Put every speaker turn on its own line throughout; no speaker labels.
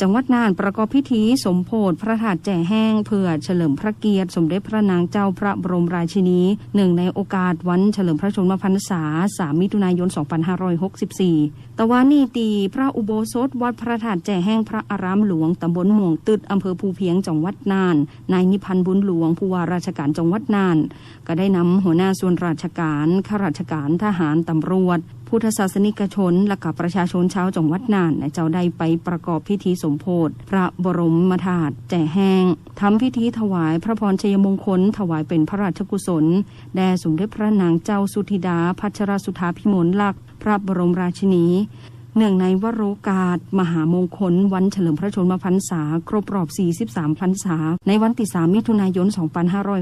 จังหวัดน่านประกอบพิธีสมโพธิพระธาตุแจ่แห้งเพื่อเฉลิมพระเกียรติ สมเด็จพระนางเจ้าพระบรมราชินีหนึ่งในโอกาสวันเฉลิมพระชนมพรรษา 3 มิถุนายน 2564 ตะวันนี้ตีพระอุโบสถวัดพระธาตุแจ่แห้งพระอารามหลวงตำบลหม่วงตึดอำเภอภูเพียงจังหวัดน่านนายนิพันธ์บุญหลวงผู้ว่าราชการจังหวัดน่าน ก็ได้นำหัวหน้าส่วนราชการข้าราชการทหารตำรวจ พุทธศาสนิกชน และกับประชาชนชาวจังหวัดน่านเจ้าได้ไปประกอบพิธีสมโพธิพระบรมธาตุแจแห้งทำพิธีถวายพระพรชัยมงคล ถวายเป็นพระราชกุศล แด่สมเด็จพระนางเจ้าสุธิดา พัชรสุธาพิมลลักษณ์พระบรมราชินี เนื่องในวโรกาส มหามงคล วันเฉลิมพระชนมพรรษา ครบรอบ 43 พรรษา ในวันที่ 3 มิถุนายน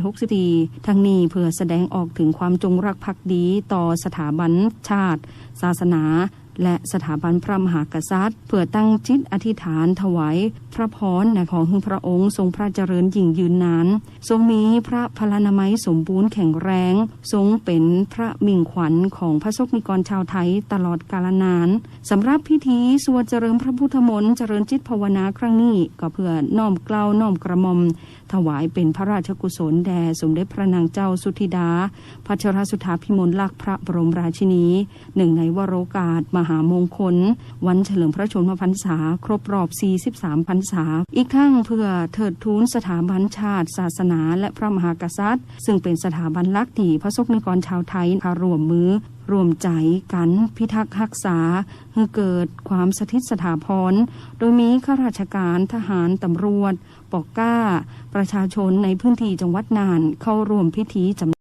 2564 ทั้งนี้เพื่อแสดงออกถึงความจงรักภักดีต่อสถาบันชาติ ศาสนา และสถาบันพระมหากษัตริย์ เพื่อตั้งจิตอธิษฐานถวายพระพรในของหึงพระองค์ทรงพระเจริญยิ่งยืนนานทรงมีพระพลานามัยสมบูรณ์แข็งแรง ทรงเป็นพระมิ่งขวัญของพระสกนิกรชาวไทยตลอดกาลนานสำหรับพิธีสวดเจริญพระพุทธมนต์เจริญจิตภาวนาครั้งนี้ก็เพื่อน้อมเกล้าวน้อมกระหม่อมถวายเป็นพระราชกุศลแด่สมเด็จพระนางเจ้าสุธิดาพัชรสุธาพิมลลักษณ์พระบรมราชินีหนึ่งในวโรกาสมหหามงคล วันเฉลิมพระชนมพรรษา ครบรอบ 43 พรรษา อีกทั้งเพื่อเถิดทูนสถาบันชาติ ศาสนาและพระมหากษัตริย์ ซึ่งเป็นสถาบันลักที่พระสกนิกรชาวไทยพารวมมือรวมใจกันพิทักษ์รักษาให้เกิดความสถิตสถาพร โดยมีข้าราชการทหารตำรวจ ปอกก้า ประชาชนในพื้นที่จังหวัดน่านเข้าร่วมพิธีจำ